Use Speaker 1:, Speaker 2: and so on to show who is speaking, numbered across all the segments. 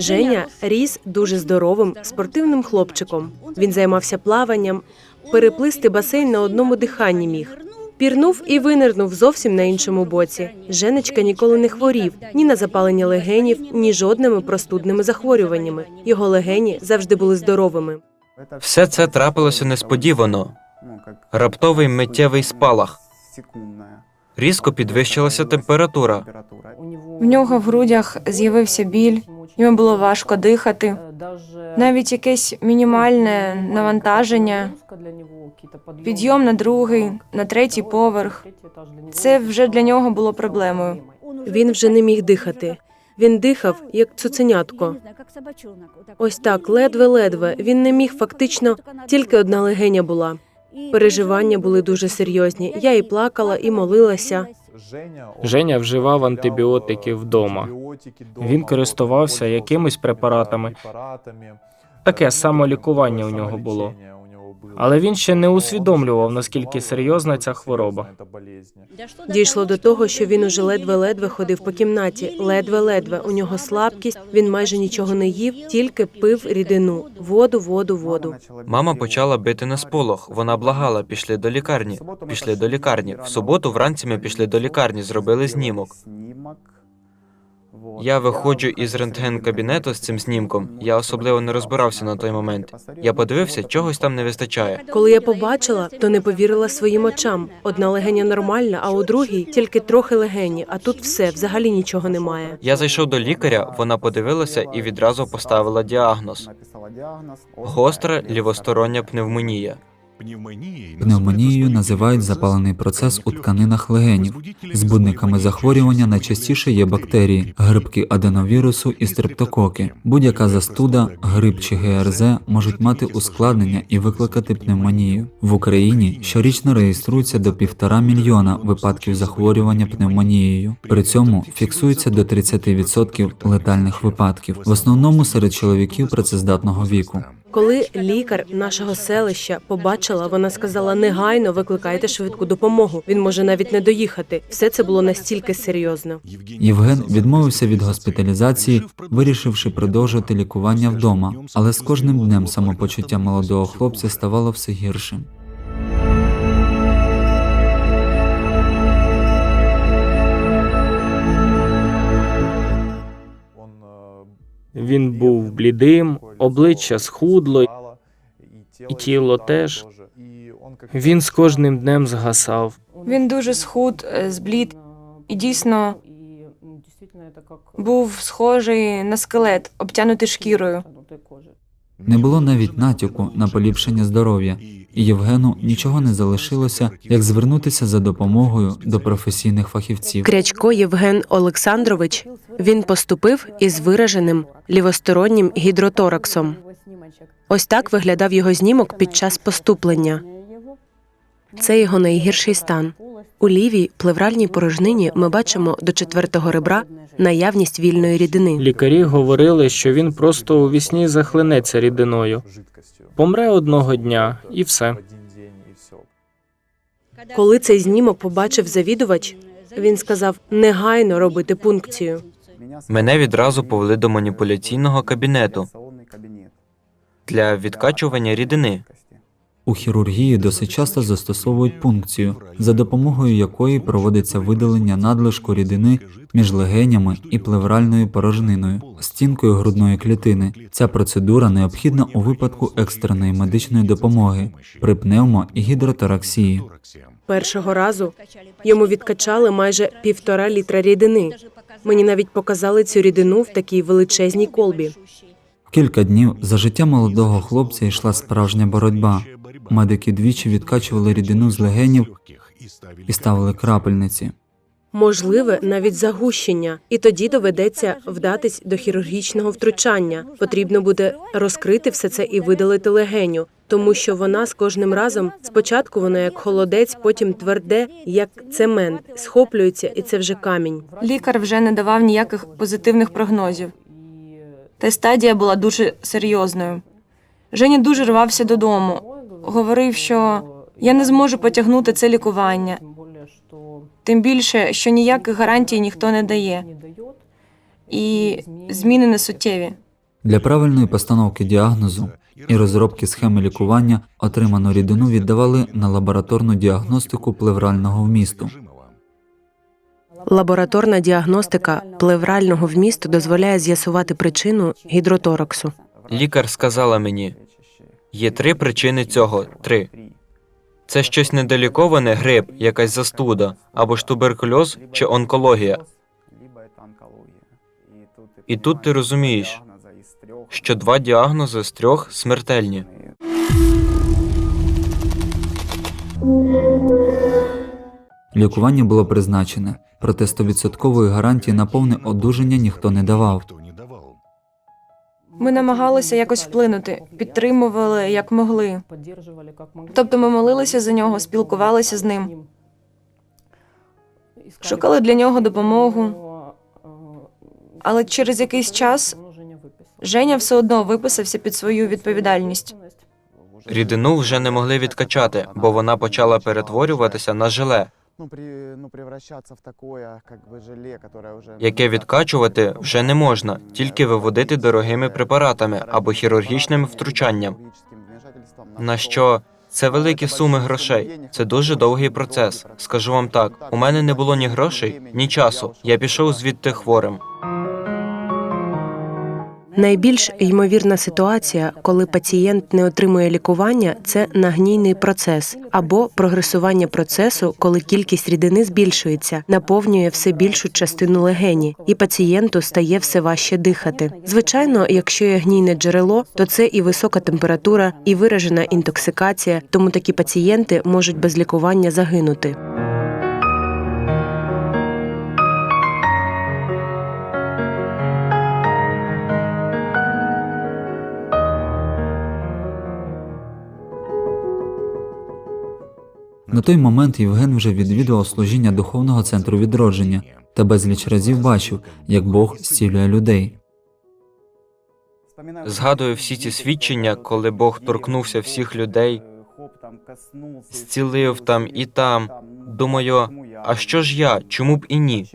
Speaker 1: Женя ріс дуже здоровим, спортивним хлопчиком. Він займався плаванням, переплисти басейн на одному диханні міг. Пірнув і винирнув зовсім на іншому боці. Женечка ніколи не хворів ні на запалення легенів, ні жодними простудними захворюваннями. Його легені завжди були здоровими.
Speaker 2: Все це трапилося несподівано. Раптовий миттєвий спалах. Різко підвищилася температура.
Speaker 3: В нього в грудях з'явився біль, йому було важко дихати. Навіть якесь мінімальне навантаження, підйом на другий, на третій поверх. Це вже для нього було проблемою.
Speaker 1: Він вже не міг дихати. Він дихав як цуценятко. Ось так, ледве-ледве. Він не міг фактично тільки одна легеня була. Переживання були дуже серйозні. Я і плакала, і молилася.
Speaker 4: Женя вживав антибіотики вдома. Він користувався якимись препаратами. Таке самолікування у нього було. Але він ще не усвідомлював, наскільки серйозна ця хвороба.
Speaker 1: Дійшло до того, що він уже ледве-ледве ходив по кімнаті. Ледве-ледве. У нього слабкість. Він майже нічого не їв, тільки пив рідину. Воду, воду, воду.
Speaker 2: Мама почала бити на сполох. Вона благала, пішли до лікарні. Пішли до лікарні. В суботу вранці ми пішли до лікарні, зробили знімок. Я виходжу із рентген-кабінету з цим знімком. Я особливо не розбирався на той момент. Я подивився, чогось там не вистачає.
Speaker 1: Коли я побачила, то не повірила своїм очам. Одна легеня нормальна, а у другій тільки трохи легені, а тут все, взагалі нічого немає.
Speaker 2: Я зайшов до лікаря, вона подивилася і відразу поставила діагноз: гостра лівостороння пневмонія.
Speaker 5: Пневмонією називають запалений процес у тканинах легенів. Збудниками захворювання найчастіше є бактерії, грибки аденовірусу і стрептококи. Будь-яка застуда, грип чи ГРЗ можуть мати ускладнення і викликати пневмонію. В Україні щорічно реєструється до півтора мільйона випадків захворювання пневмонією. При цьому фіксується до 30% летальних випадків, в основному серед чоловіків працездатного віку.
Speaker 1: Коли лікар нашого селища побачила, вона сказала: негайно викликайте швидку допомогу. Він може навіть не доїхати. Все це було настільки серйозно.
Speaker 5: Євген відмовився від госпіталізації, вирішивши продовжити лікування вдома, але з кожним днем самопочуття молодого хлопця ставало все гіршим.
Speaker 4: Він був блідим, обличчя схудло, і тіло теж. Він з кожним днем згасав.
Speaker 3: Він дуже схуд, е, зблід і дійсно був схожий на скелет, обтянутий шкірою.
Speaker 5: Не було навіть натяку на поліпшення здоров'я, і Євгену нічого не залишилося, як звернутися за допомогою до професійних фахівців.
Speaker 1: Крячко Євген Олександрович. Він поступив із вираженим лівостороннім гідротораксом. Ось так виглядав його знімок під час поступлення. Це його найгірший стан. У лівій плевральній порожнині ми бачимо до четвертого ребра наявність вільної рідини.
Speaker 4: Лікарі говорили, що він просто у вісні захлинеться рідиною, помре одного дня і все.
Speaker 1: Коли цей знімок побачив завідувач, він сказав негайно робити пункцію.
Speaker 2: Мене відразу повели до маніпуляційного кабінету для відкачування рідини.
Speaker 5: У хірургії досить часто застосовують пункцію, за допомогою якої проводиться видалення надлишку рідини між легенями і плевральною порожниною, стінкою грудної клітини. Ця процедура необхідна у випадку екстреної медичної допомоги при пневмо і гідротораксії.
Speaker 1: Першого разу йому відкачали майже півтора літра рідини. Мені навіть показали цю рідину в такій величезній колбі.
Speaker 5: Кілька днів за життя молодого хлопця йшла справжня боротьба. Медики двічі відкачували рідину з легенів і ставили крапельниці.
Speaker 1: Можливе навіть загущення, і тоді доведеться вдатись до хірургічного втручання. Потрібно буде розкрити все це і видалити легеню, тому що вона з кожним разом спочатку вона як холодець, потім тверде, як цемент, схоплюється, і це вже камінь.
Speaker 3: Лікар вже не давав ніяких позитивних прогнозів. Та стадія була дуже серйозною. Женя дуже рвався додому. Говорив, що я не зможу потягнути це лікування. Тим більше, що ніяких гарантій ніхто не дає. І зміни не суттєві.
Speaker 5: Для правильної постановки діагнозу і розробки схеми лікування отриману рідину віддавали на лабораторну діагностику плеврального вмісту.
Speaker 1: Лабораторна діагностика плеврального вмісту дозволяє з'ясувати причину гідротораксу.
Speaker 2: Лікар сказала мені: є три причини цього. Три. Це щось недоліковане, грип, якась застуда, або ж туберкульоз чи онкологія. І тут ти розумієш, що два діагнози з трьох смертельні.
Speaker 5: Лікування було призначене, проте 100% гарантії на повне одужання ніхто не давав.
Speaker 3: Ми намагалися якось вплинути, підтримували як могли. Тобто ми молилися за нього, спілкувалися з ним, шукали для нього допомогу. Але через якийсь час Женя все одно виписався під свою відповідальність.
Speaker 2: Рідину вже не могли відкачати, бо вона почала перетворюватися на желе,
Speaker 6: ну, при, ну, превращаться в такое, как бы желе, которое уже...
Speaker 2: яке відкачувати вже не можна, тільки виводити дорогими препаратами або хірургічним втручанням. На що це великі суми грошей. Це дуже довгий процес. Скажу вам так: у мене не було ні грошей, ні часу. Я пішов звідти хворим.
Speaker 1: Найбільш ймовірна ситуація, коли пацієнт не отримує лікування, це нагнійний процес або прогресування процесу, коли кількість рідини збільшується, наповнює все більшу частину легені, і пацієнту стає все важче дихати. Звичайно, якщо є гнійне джерело, то це і висока температура, і виражена інтоксикація, тому такі пацієнти можуть без лікування загинути.
Speaker 5: На той момент Євген вже відвідував служіння духовного центру відродження та безліч разів бачив, як Бог зцілює людей.
Speaker 2: Згадую всі ці свідчення, коли Бог торкнувся всіх людей, зцілив там і там. Думаю, а що ж я? Чому б і ні?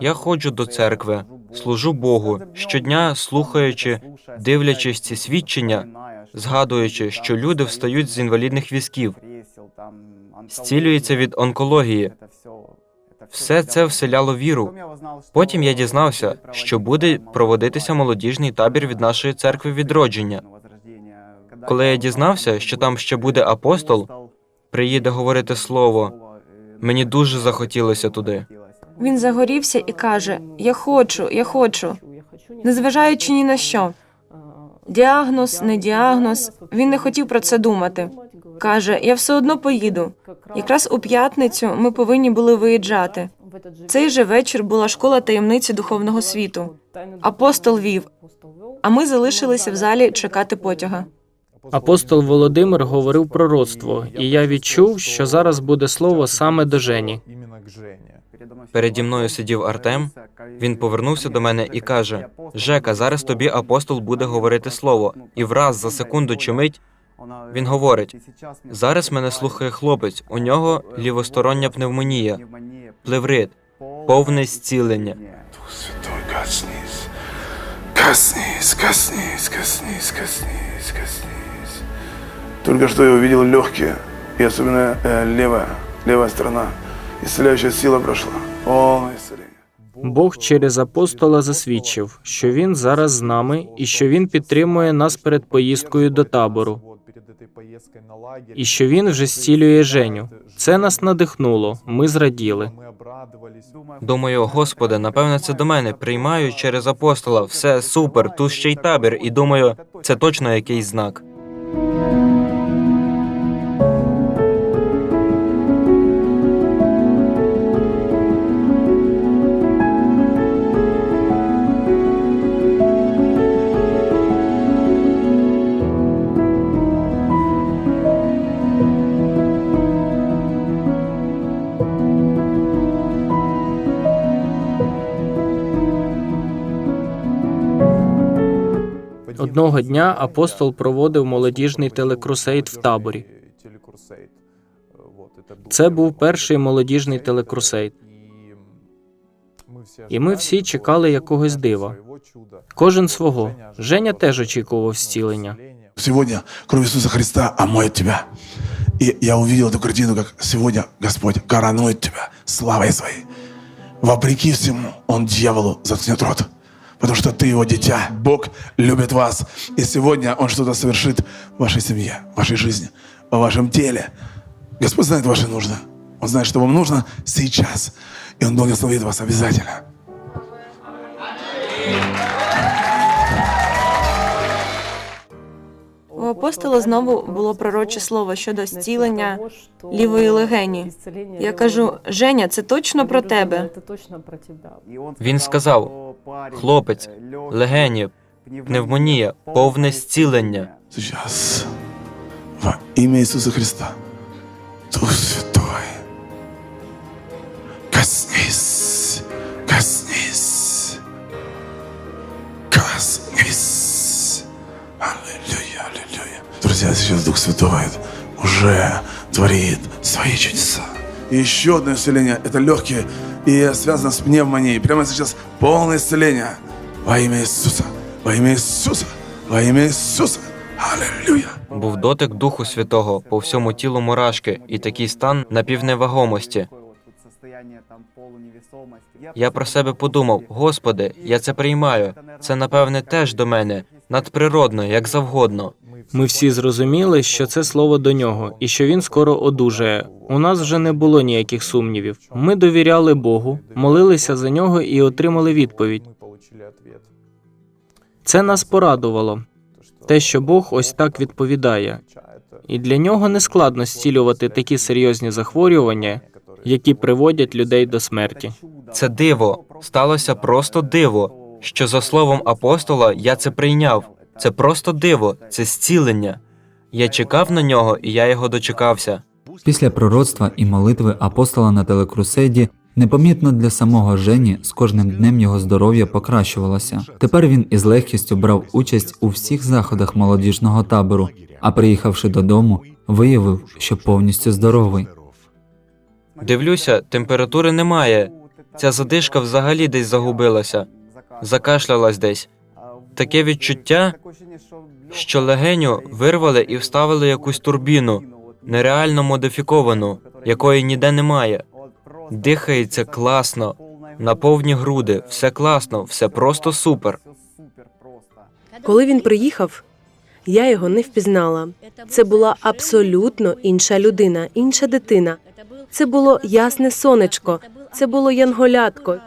Speaker 2: Я ходжу до церкви, служу Богу щодня, слухаючи, дивлячись ці свідчення, згадуючи, що люди встають з інвалідних візків, зцілюються від онкології. Все це вселяло віру. Потім я дізнався, що буде проводитися молодіжний табір від нашої церкви відродження. Коли я дізнався, що там ще буде апостол, приїде говорити слово, мені дуже захотілося туди.
Speaker 3: Він загорівся і каже: Я хочу, я хочу, незважаючи ні на що. Діагноз, не діагноз. Він не хотів про це думати. Каже: Я все одно поїду. Якраз у п'ятницю ми повинні були виїжджати. Цей же вечір була школа таємниці духовного світу. Апостол вів, а ми залишилися в залі чекати потяга.
Speaker 4: Апостол Володимир говорив пророцтво, і я відчув, що зараз буде слово саме до Жені.
Speaker 2: Переді мною сидів Артем. Він повернувся до мене і каже: Жека, зараз тобі апостол буде говорити слово. І враз за секунду чи мить він говорить: зараз мене слухає хлопець. У нього лівостороння пневмонія, плеврит, повне зцілення.
Speaker 7: Святой, коснись. Коснись, коснись, коснись, коснись, коснись. Только что я увидел легкие, и особенно э, левая, левая сторона. Исцеляющая сила прошла. Полное исцеление.
Speaker 4: Бог через апостола засвідчив, що він зараз з нами і що він підтримує нас перед поїздкою до табору, і що він вже зцілює Женю. Це нас надихнуло. Ми зраділи.
Speaker 2: Думаю, Господи, напевне, це до мене. Приймаю через апостола. Все супер, тут ще й табір. І думаю, це точно якийсь знак.
Speaker 4: Одного дня апостол проводив молодіжний телекрусейд в таборі. Це був перший молодіжний телекрусейд. І ми всі чекали якогось дива. Кожен свого. Женя теж очікував зцілення.
Speaker 7: Сегодня кровь Иисуса Христа омоет тебя. И я увидел эту картину, как сегодня Господь коронует тебя славой своей. Вопреки всему, Он дьяволу заткнет рот. Потому что ты его дитя. Бог любит вас. И сегодня Он что-то совершит в вашей семье, в вашей жизни, в вашем теле. Господь знает ваши нужды. Он знает, что вам нужно сейчас. И Он благословит вас обязательно.
Speaker 3: У апостола знову було пророче слово щодо зцілення лівої легені. Я кажу, Женя, це точно про тебе.
Speaker 2: Він сказав: хлопець, легені, пневмонія, повне зцілення.
Speaker 7: Зараз, в ім'я Ісуса Христа Дух уже творит свои чудеса. И еще одно исцеление – это легкие и связано с пневмонией. Прямо сейчас полное исцеление во имя Иисуса, во имя Иисуса, во имя Иисуса. Аллилуйя.
Speaker 2: Був дотик Духу Святого по всьому тілу мурашки і такий стан напівневагомості. Я про себе подумав: Господи, я це приймаю. Це напевне теж до мене, надприродно, як завгодно.
Speaker 4: Ми всі зрозуміли, що це слово до нього, і що він скоро одужає. У нас вже не було ніяких сумнівів. Ми довіряли Богу, молилися за нього і отримали відповідь. Це нас порадувало. Те, що Бог ось так відповідає. І для нього не складно зцілювати такі серйозні захворювання, які приводять людей до смерті.
Speaker 2: Це диво, сталося просто диво. Що за словом апостола я це прийняв. Це просто диво, це зцілення. Я чекав на нього, і я його дочекався.
Speaker 5: Після пророцтва і молитви апостола на телекрусейді непомітно для самого Жені з кожним днем його здоров'я покращувалося. Тепер він із легкістю брав участь у всіх заходах молодіжного табору, а приїхавши додому, виявив, що повністю здоровий.
Speaker 2: Дивлюся, температури немає. Ця задишка взагалі десь загубилася, закашлялась десь. Таке відчуття, що легеню вирвали і вставили якусь турбіну, нереально модифіковану, якої ніде немає. Дихається класно, на повні груди, все класно, все просто супер.
Speaker 1: Коли він приїхав, я його не впізнала. Це була абсолютно інша людина, інша дитина. Це було ясне сонечко, це було янголятко.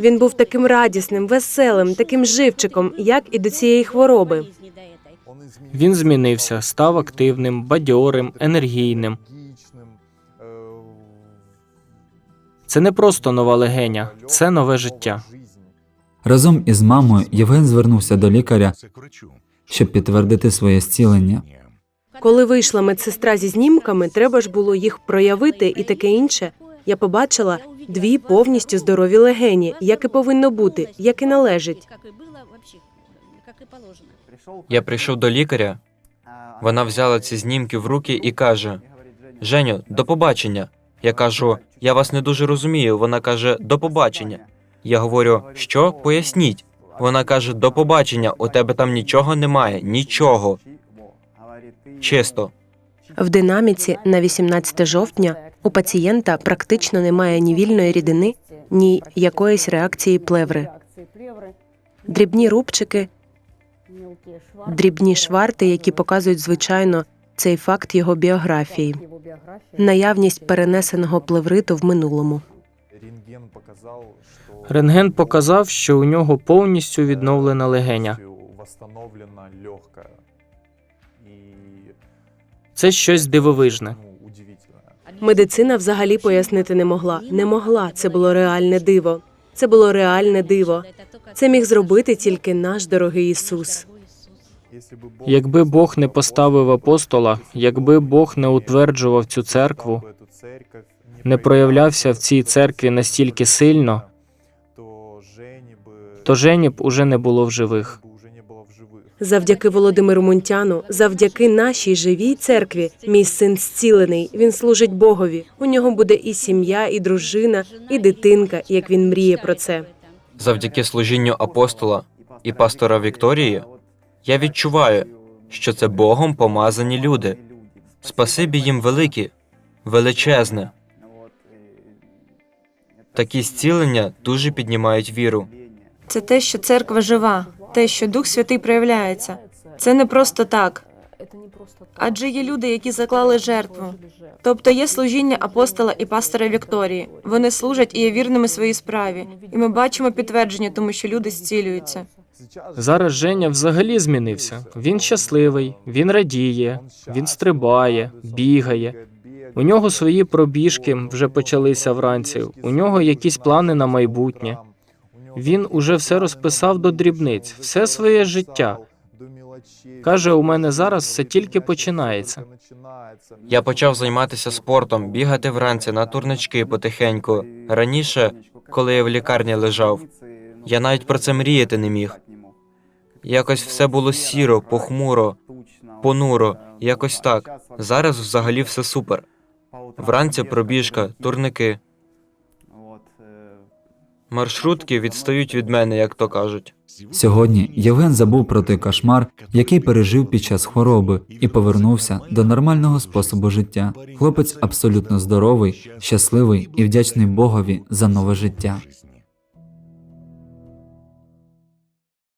Speaker 1: Він був таким радісним, веселим, таким живчиком, як і до цієї хвороби.
Speaker 4: Він змінився, став активним, бадьорим, енергійним. Це не просто нова легеня, це нове життя.
Speaker 5: Разом із мамою Євген звернувся до лікаря, щоб підтвердити своє зцілення.
Speaker 1: Коли вийшла медсестра зі знімками, треба ж було їх проявити і таке інше. Я побачила дві повністю здорові легені, як і повинно бути, як і належить.
Speaker 8: как и было вообще, как и положено.
Speaker 2: Я прийшов до лікаря. Вона взяла ці знімки в руки і каже: Женю, до побачення. Я кажу, я вас не дуже розумію. Вона каже, до побачення. Я говорю, що? Поясніть. Вона каже, до побачення, у тебе там нічого немає, нічого. Чисто.
Speaker 1: В динаміці на 18 жовтня у пацієнта практично немає ні вільної рідини, ні якоїсь реакції плеври. Дрібні рубчики, дрібні шварти, які показують звичайно цей факт його біографії, наявність перенесеного плевриту в минулому.
Speaker 4: Рентген показав, що у нього повністю відновлена легеня. Це щось дивовижне.
Speaker 1: Медицина взагалі пояснити не могла. Не могла. Це було реальне диво. Це було реальне диво. Це міг зробити тільки наш дорогий Ісус.
Speaker 4: Якби Бог не поставив апостола, якби Бог не утверджував цю церкву, не проявлявся в цій церкві настільки сильно, то Жені б уже не було в живих.
Speaker 1: Завдяки Володимиру Мунтяну, завдяки нашій живій церкві, мій син зцілений. Він служить Богові. У нього буде і сім'я, і дружина, і дитинка, як він мріє про це.
Speaker 2: Завдяки служінню апостола і пастора Вікторії я відчуваю, що це Богом помазані люди. Спасибі їм велике, величезне. Такі зцілення дуже піднімають віру.
Speaker 3: Це те, що церква жива, те, що Дух Святий проявляється. Це не просто так. Адже є люди, які заклали жертву. Тобто є служіння апостола і пастора Вікторії. Вони служать і є вірними своїй справі. І ми бачимо підтвердження, тому що люди зцілюються.
Speaker 4: Зараз Женя взагалі змінився. Він щасливий, він радіє, він стрибає, бігає. У нього свої пробіжки вже почалися вранці. У нього якісь плани на майбутнє. Він уже все розписав до дрібниць, все своє життя. Каже, у мене зараз все тільки починається.
Speaker 2: Я почав займатися спортом, бігати вранці на турнички потихеньку. Раніше, коли я в лікарні лежав, я навіть про це мріяти не міг. Якось все було сіро, похмуро, понуро, якось так. Зараз взагалі все супер. Вранці пробіжка, турники. Маршрутки відстають від мене, як то кажуть.
Speaker 5: Сьогодні Євген забув про той кошмар, який пережив під час хвороби, і повернувся до нормального способу життя. Хлопець абсолютно здоровий, щасливий і вдячний Богові за нове життя.